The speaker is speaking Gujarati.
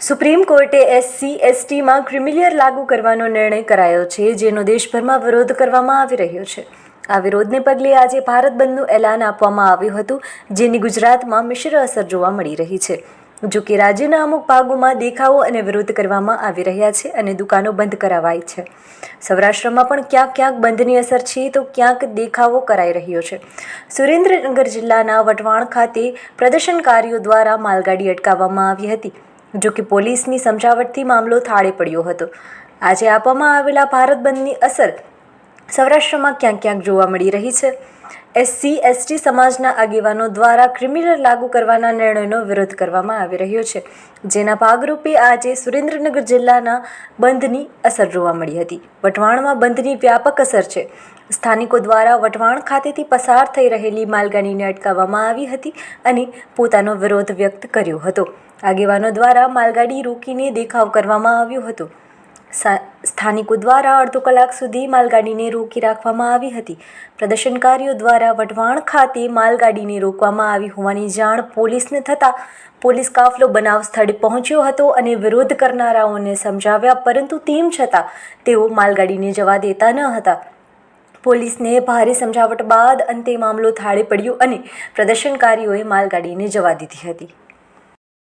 સુપ્રીમ કોર્ટે એસસી એસટીમાં ક્રિમિલિયર લાગુ કરવાનો નિર્ણય કરાયો છે, જેનો દેશભરમાં વિરોધ કરવામાં આવી રહ્યો છે. આ વિરોધને પગલે આજે ભારત બંધનું એલાન આપવામાં આવ્યું હતું, જેની ગુજરાતમાં મિશ્ર અસર જોવા મળી રહી છે. જો કે રાજ્યના અમુક ભાગોમાં દેખાવો અને વિરોધ કરવામાં આવી રહ્યા છે અને દુકાનો બંધ કરાવાઈ છે. સૌરાષ્ટ્રમાં પણ ક્યાંક ક્યાંક બંધની અસર છે, તો ક્યાંક દેખાવો કરાઈ રહ્યો છે. સુરેન્દ્રનગર જિલ્લાના વટવાણ ખાતે પ્રદર્શનકારીઓ દ્વારા માલગાડી અટકાવવામાં આવી હતી. જો કે પોલીસની સમજાવટથી મામલો થાળે પડ્યો હતો. આજે આપવામાં આવેલા ભારત બંધની અસર સૌરાષ્ટ્રમાં ક્યાંક ક્યાંક જોવા મળી રહી છે. એસસી, એસટી સમાજના આગેવાનો દ્વારા ક્રિમિનલ લાગુ કરવાના નિર્ણયનો વિરોધ કરવામાં આવી રહ્યો છે. જેના ભાગરૂપે આજે સુરેન્દ્રનગર જિલ્લાના બંધની અસર જોવા મળી હતી. વટવાણમાં બંધની વ્યાપક અસર છે. સ્થાનિકો દ્વારા વટવાણ ખાતેથી પસાર થઈ રહેલી માલગાડીને અટકાવવામાં આવી હતી અને પોતાનો વિરોધ વ્યક્ત કર્યો હતો. આગેવાનો દ્વારા માલગાડી રોકીને દેખાવ કરવામાં આવ્યો હતો. સ્થાનિકો દ્વારા અડધો કલાક સુધી માલગાડીને રોકી રાખવામાં આવી હતી. પ્રદર્શનકારીઓ દ્વારા વઢવાણ ખાતે માલગાડીને રોકવામાં આવી હોવાની જાણ પોલીસને થતાં પોલીસ કાફલો બનાવ સ્થળે પહોંચ્યો હતો અને વિરોધ કરનારાઓને સમજાવ્યા, પરંતુ તેમ છતાં તેઓ માલગાડીને જવા દેતા ન હતા. પોલીસને ભારે સમજાવટ બાદ અંતે મામલો થાળે પડ્યો અને પ્રદર્શનકારીઓએ માલગાડીને જવા દીધી હતી.